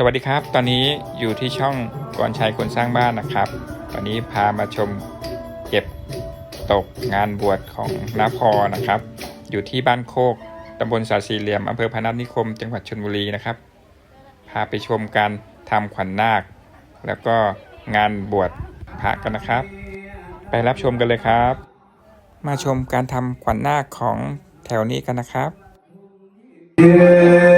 สวัสดีครับ ตอนนี้อยู่ที่ช่องกรชัยคนสร้างบ้านนะครับ ตอนนี้พามาชมเก็บตกงานบวชของน้าพอนะครับ อยู่ที่บ้านโคกตำบลสาสีเหลี่ยมอำเภอพนัสนิคม จังหวัดชลบุรีนะครับ พาไปชมการทำขวัญนาค แล้วก็งานบวชพระกันนะครับ ไปรับชมกันเลยครับ มาชมการทำขวัญนาคของแถวนี้กันนะครับมี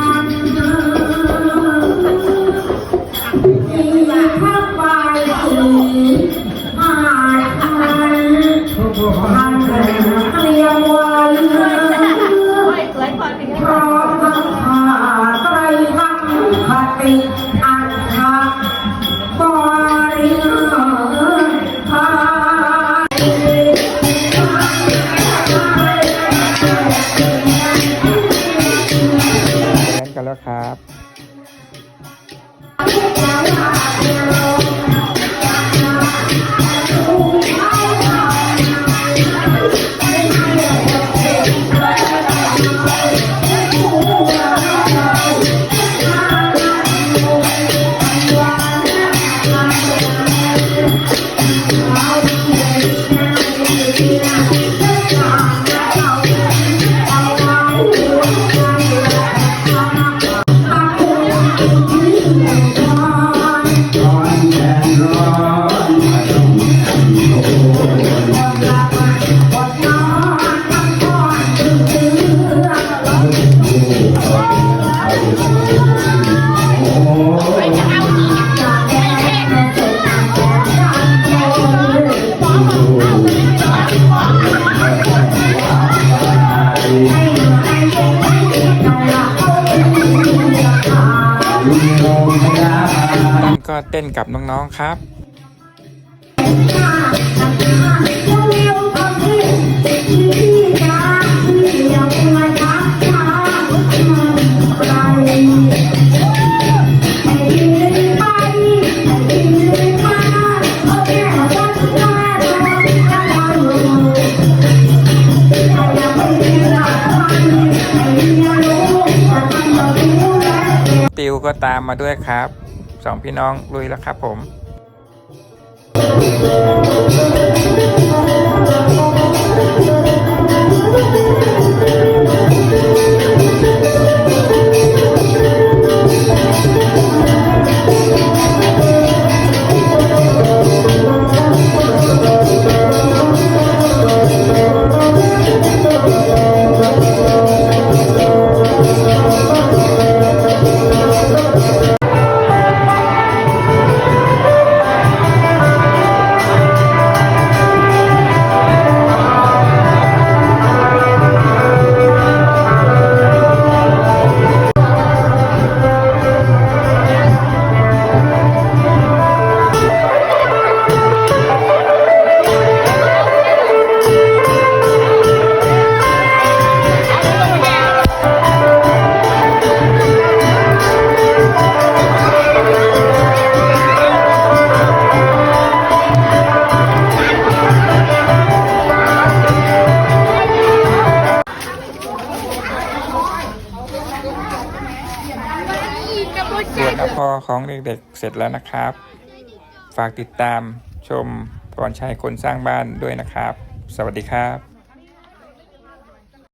ลงานเนี่ยมันจะยังกลัวอะไรเรามีคำเมยักษะทันทัพพลังทาสวยสวยก่อนถึงจะเล่นกันแล้วครับ ก็เต้นกับน้องๆครับ ติวก็ตามมาด้วยครับ สองพี่น้องลุยแล้วครับผม ของเด็กๆเสร็จแล้วนะครับ ฝากติดตามชมพรชัยคนสร้างบ้านด้วยนะครับ สวัสดีครับ